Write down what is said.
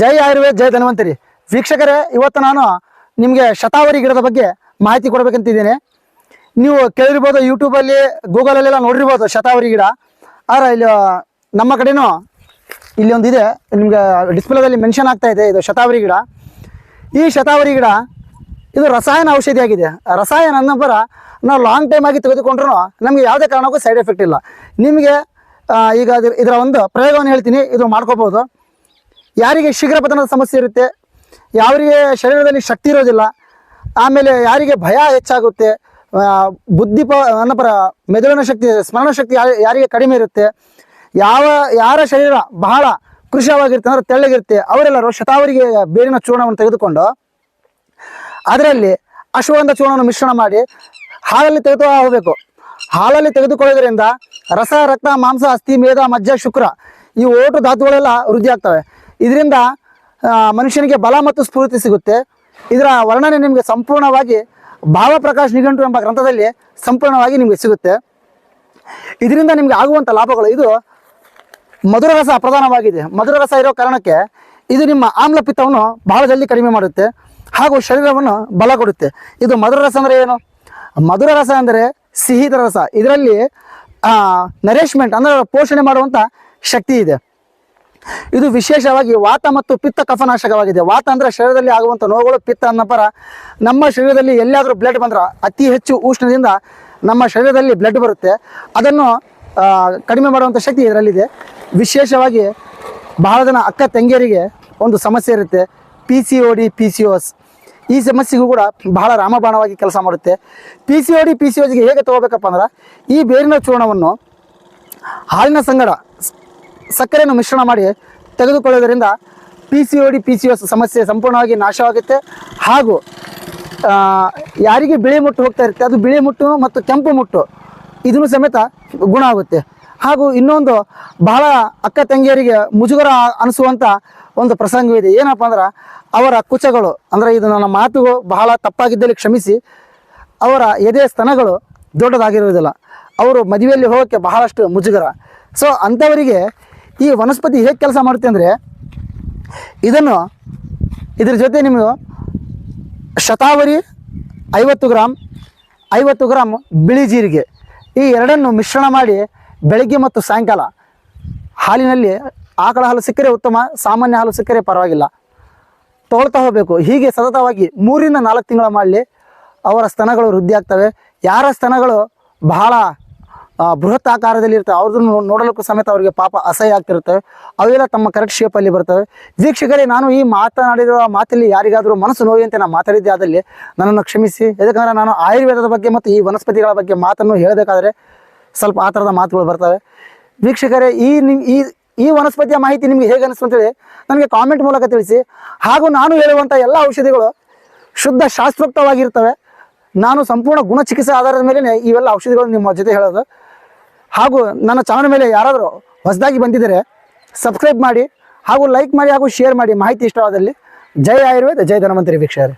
ಜೈ ಆಯುರ್ವೇದ, ಜೈ ಧನ್ವಂತರಿ. ವೀಕ್ಷಕರೇ, ಇವತ್ತು ನಾನು ನಿಮಗೆ ಶತಾವರಿ ಗಿಡದ ಬಗ್ಗೆ ಮಾಹಿತಿ ಕೊಡಬೇಕಂತಿದ್ದೀನಿ. ನೀವು ಕೇಳಿರ್ಬೋದು ಯೂಟ್ಯೂಬಲ್ಲಿ ಗೂಗಲಲ್ಲೆಲ್ಲ ನೋಡಿರ್ಬೋದು ಶತಾವರಿ ಗಿಡ. ಆದರೆ ಇಲ್ಲಿ ನಮ್ಮ ಕಡೆನೂ ಇಲ್ಲಿ ಒಂದು ಇದೆ ನಿಮಗೆ ಡಿಸ್ಪ್ಲೇದಲ್ಲಿ ಮೆನ್ಷನ್ ಆಗ್ತಾ ಇದೆ, ಇದು ಶತಾವರಿ ಗಿಡ. ಈ ಶತಾವರಿ ಗಿಡ, ಇದು ರಸಾಯನ ಔಷಧಿಯಾಗಿದೆ. ರಸಾಯನ ಅನ್ನೋಬ್ಬರ ನಾವು ಲಾಂಗ್ ಟೈಮ್ ಆಗಿ ತೆಗೆದುಕೊಂಡ್ರು ನಮಗೆ ಯಾವುದೇ ಕಾರಣಕ್ಕೂ ಸೈಡ್ ಎಫೆಕ್ಟ್ ಇಲ್ಲ. ನಿಮಗೆ ಈಗ ಇದರ ಒಂದು ಪ್ರಯೋಗವನ್ನು ಹೇಳ್ತೀನಿ, ಇದು ಮಾಡ್ಕೋಬೋದು. ಯಾರಿಗೆ ಶೀಘ್ರ ಪತನದ ಸಮಸ್ಯೆ ಇರುತ್ತೆ ಯಾರಿಗೆ ಶರೀರದಲ್ಲಿ ಶಕ್ತಿ ಇರೋದಿಲ್ಲ, ಆಮೇಲೆ ಯಾರಿಗೆ ಭಯ ಹೆಚ್ಚಾಗುತ್ತೆ ಬುದ್ಧಿ ಪ ಅನ್ನಪರ ಮೆದುಳಿನ ಶಕ್ತಿ, ಸ್ಮರಣ ಶಕ್ತಿ ಯಾರಿ- ಯಾರಿಗೆ ಕಡಿಮೆ ಇರುತ್ತೆ, ಯಾವ, ಯಾರ ಶರೀರ ಬಹಳ ಕೃಶವಾಗಿರುತ್ತೆ ಅಂದರೆ ತೆಳ್ಳಗಿರುತ್ತೆ ಅವರೆಲ್ಲರೂ ಶತಾವರಿಗೆ ಬೇರಿನ ಚೂರ್ಣವನ್ನು ತೆಗೆದುಕೊಂಡು, ಅದರಲ್ಲಿ ಅಶ್ವಗಂಧ ಚೂರ್ಣವನ್ನು ಮಿಶ್ರಣ ಮಾಡಿ ಹಾಲಲ್ಲಿ ತೆಗೆದು ಹೋಗಬೇಕು. ಹಾಲಲ್ಲಿ ತೆಗೆದುಕೊಳ್ಳೋದ್ರಿಂದ ರಸ, ರಕ್ತ, ಮಾಂಸ, ಅಸ್ಥಿ ಮೇಧ ಮಜ್ಜ, ಶುಕ್ರ ಈ ಓಟು ಧಾತುಗಳೆಲ್ಲ ವೃದ್ಧಿ ಆಗ್ತವೆ ಇದರಿಂದ ಮನುಷ್ಯನಿಗೆ ಬಲ ಮತ್ತು ಸ್ಫೂರ್ತಿ ಸಿಗುತ್ತೆ. ಇದರ ವರ್ಣನೆ ನಿಮಗೆ ಸಂಪೂರ್ಣವಾಗಿ ಭಾವಪ್ರಕಾಶ್ ನಿಘಂಟು ಎಂಬ ಗ್ರಂಥದಲ್ಲಿ ಸಂಪೂರ್ಣವಾಗಿ ನಿಮಗೆ ಸಿಗುತ್ತೆ. ಇದರಿಂದ ನಿಮಗೆ ಆಗುವಂಥ ಲಾಭಗಳು, ಇದು ಮಧುರ ರಸ ಪ್ರಧಾನವಾಗಿದೆ. ಮಧುರ ರಸ ಇರೋ ಕಾರಣಕ್ಕೆ ಇದು ನಿಮ್ಮ ಆಮ್ಲ ಪಿತ್ತವನ್ನು ಬಹಳ ಜಲ್ದಿ ಕಡಿಮೆ ಮಾಡುತ್ತೆ. ಹಾಗೂ ಶರೀರವನ್ನು ಬಲ ಕೊಡುತ್ತೆ. ಇದು ಮಧುರ ರಸ ಅಂದರೆ ಏನು? ಮಧುರ ರಸ ಅಂದರೆ ಸಿಹಿದ ರಸ. ಇದರಲ್ಲಿ ನರೇಶ್ಮೆಂಟ್ ಅಂದರೆ ಪೋಷಣೆ ಮಾಡುವಂಥ ಶಕ್ತಿ ಇದೆ. ಇದು ವಿಶೇಷವಾಗಿ ವಾತ ಮತ್ತು ಪಿತ್ತ ಕಫನಾಶಕವಾಗಿದೆ. ವಾತ ಅಂದರೆ ಶರೀರದಲ್ಲಿ ಆಗುವಂಥ ನೋವುಗಳು, ಪಿತ್ತ ಅನ್ನೋ ಪರ ನಮ್ಮ ಶರೀರದಲ್ಲಿ ಎಲ್ಲಿಯಾದರೂ ಬ್ಲಡ್ ಬಂದ್ರೆ ಅತಿ ಹೆಚ್ಚು ಉಷ್ಣದಿಂದ ನಮ್ಮ ಶರೀರದಲ್ಲಿ ಬ್ಲಡ್ ಬರುತ್ತೆ. ಅದನ್ನು ಕಡಿಮೆ ಮಾಡುವಂಥ ಶಕ್ತಿ ಇದರಲ್ಲಿದೆ. ವಿಶೇಷವಾಗಿ ಬಹಳ ಜನ ಅಕ್ಕ ತಂಗಿಯರಿಗೆ ಒಂದು ಸಮಸ್ಯೆ ಇರುತ್ತೆ. P C O D P C O S ಸಮಸ್ಯೆಗೂ ಕೂಡ ಬಹಳ ರಾಮಬಾಣವಾಗಿ ಕೆಲಸ ಮಾಡುತ್ತೆ. P C O D P C ಓಸ್ಗೆ ಹೇಗೆ ತೊಗೋಬೇಕಪ್ಪ ಅಂದ್ರೆ ಈ ಬೇರಿನ ಚೂರ್ಣವನ್ನು ಹಾಲಿನ ಸಂಗಡ ಸಕ್ಕರೆಯನ್ನು ಮಿಶ್ರಣ ಮಾಡಿ ತೆಗೆದುಕೊಳ್ಳೋದರಿಂದ P C O D P C O ಸಮಸ್ಯೆ ಸಂಪೂರ್ಣವಾಗಿ ನಾಶವಾಗುತ್ತೆ. ಹಾಗೂ ಯಾರಿಗೆ ಬಿಳಿ ಮುಟ್ಟು ಹೋಗ್ತಾ ಇರುತ್ತೆ, ಅದು ಬಿಳಿ ಮುಟ್ಟು ಮತ್ತು ಕೆಂಪು ಮುಟ್ಟು, ಇದನ್ನು ಸಮೇತ ಗುಣ ಆಗುತ್ತೆ. ಹಾಗೂ ಇನ್ನೊಂದು, ಬಹಳ ಅಕ್ಕ ತಂಗಿಯರಿಗೆ ಮುಜುಗರ ಅನಿಸುವಂಥ ಒಂದು ಪ್ರಸಂಗವಿದೆ ಏನಪ್ಪ ಅಂದ್ರೆ, ಅವರ ಕುಚಗಳು, ಅಂದರೆ ಇದು ನನ್ನ ಮಾತು ಬಹಳ ತಪ್ಪಾಗಿದ್ದಲ್ಲಿ ಕ್ಷಮಿಸಿ, ಅವರ ಎದೆ ಸ್ತನಗಳು ದೊಡ್ಡದಾಗಿರುವುದಿಲ್ಲ. ಅವರು ಮದುವೆಯಲ್ಲಿ ಹೋಗೋಕ್ಕೆ ಬಹಳಷ್ಟು ಮುಜುಗರ. ಸೊ ಅಂಥವರಿಗೆ ಈ ವನಸ್ಪತಿ ಹೇಗೆ ಕೆಲಸ ಮಾಡುತ್ತೆ ಅಂದರೆ ಇದನ್ನು ಇದ್ರ ಜೊತೆ ನಿಮಗೆ ಶತಾವರಿ ಐವತ್ತು ಗ್ರಾಮ್ ಐವತ್ತು ಗ್ರಾಮ್ ಬಿಳಿ ಜೀರಿಗೆ. ಈ ಎರಡನ್ನು ಮಿಶ್ರಣ ಮಾಡಿ ಬೆಳಗ್ಗೆ ಮತ್ತು ಸಾಯಂಕಾಲ ಹಾಲಿನಲ್ಲಿ ಆಕಳ ಹಾಲು ಸಿಕ್ಕರೆ ಉತ್ತಮ, ಸಾಮಾನ್ಯ ಹಾಲು ಸಿಕ್ಕರೆ ಪರವಾಗಿಲ್ಲ. ತೋಳ್ತಾ ಹೋಗಬೇಕು. ಹೀಗೆ ಸತತವಾಗಿ ಮೂರಿಂದ ನಾಲ್ಕು ತಿಂಗಳ ಮಾಡಲಿ ಅವರ ಸ್ತನಗಳು ವೃದ್ಧಿ ಆಗ್ತವೆ ಯಾರ ಸ್ತನಗಳು ಬಹಳ ಬೃಹತ್ ಆಕಾರದಲ್ಲಿ ಇರ್ತವೆ. ಅವ್ರದ್ದು ನೋಡಲಿಕ್ಕೂ ಸಮೇತ ಅವರಿಗೆ ಪಾಪ ಅಸಹ್ಯ ಆಗ್ತಿರುತ್ತೆ. ಅವೆಲ್ಲ ತಮ್ಮ ಕರೆಕ್ಟ್ ಶೇಪಲ್ಲಿ ಬರ್ತವೆ. ವೀಕ್ಷಕರೇ, ನಾನು ಈ ಮಾತನಾಡಿರೋ ಮಾತಲ್ಲಿ ಯಾರಿಗಾದರೂ ಮನಸ್ಸು ನೋವಿಯಂತೆ ನಾನು ಮಾತಾಡಿದ್ದೆ, ಆದಲ್ಲಿ ನನ್ನನ್ನು ಕ್ಷಮಿಸಿ. ಯಾಕಂದರೆ ನಾನು ಆಯುರ್ವೇದದ ಬಗ್ಗೆ ಮತ್ತು ಈ ವನಸ್ಪತಿಗಳ ಬಗ್ಗೆ ಮಾತನ್ನು ಹೇಳಬೇಕಾದ್ರೆ ಸ್ವಲ್ಪ ಆ ಥರದ ಮಾತುಗಳು ಬರ್ತವೆ. ವೀಕ್ಷಕರೇ, ಈ ನಿಮ್ ಈ ಈ ವನಸ್ಪತಿಯ ಮಾಹಿತಿ ನಿಮಗೆ ಹೇಗೆ ಅನಿಸ್ತು ಅಂತೇಳಿ ನನಗೆ ಕಾಮೆಂಟ್ ಮೂಲಕ ತಿಳಿಸಿ. ಹಾಗೂ ನಾನು ಹೇಳುವಂಥ ಎಲ್ಲ ಔಷಧಿಗಳು ಶುದ್ಧ ಶಾಸ್ತ್ರೋಕ್ತವಾಗಿರ್ತವೆ. ನಾನು ಸಂಪೂರ್ಣ ಗುಣ ಚಿಕಿತ್ಸೆ ಆಧಾರದ ಮೇಲೆ ಇವೆಲ್ಲ ಔಷಧಿಗಳು ನಿಮ್ಮ ಜೊತೆ ಹೇಳೋದು. ಹಾಗೂ ನನ್ನ ಚಾನಲ್ ಮೇಲೆ ಯಾರಾದರೂ ಹೊಸದಾಗಿ ಬಂದಿದ್ದರೆ ಸಬ್ಸ್ಕ್ರೈಬ್ ಮಾಡಿ ಹಾಗೂ ಲೈಕ್ ಮಾಡಿ ಹಾಗೂ ಶೇರ್ ಮಾಡಿ ಮಾಹಿತಿ ಇಷ್ಟವಾದಲ್ಲಿ ಜೈ ಆಯುರ್ವೇದ, ಜೈ ಧನ್ವಂತರಿ ವೀಕ್ಷಕರೇ.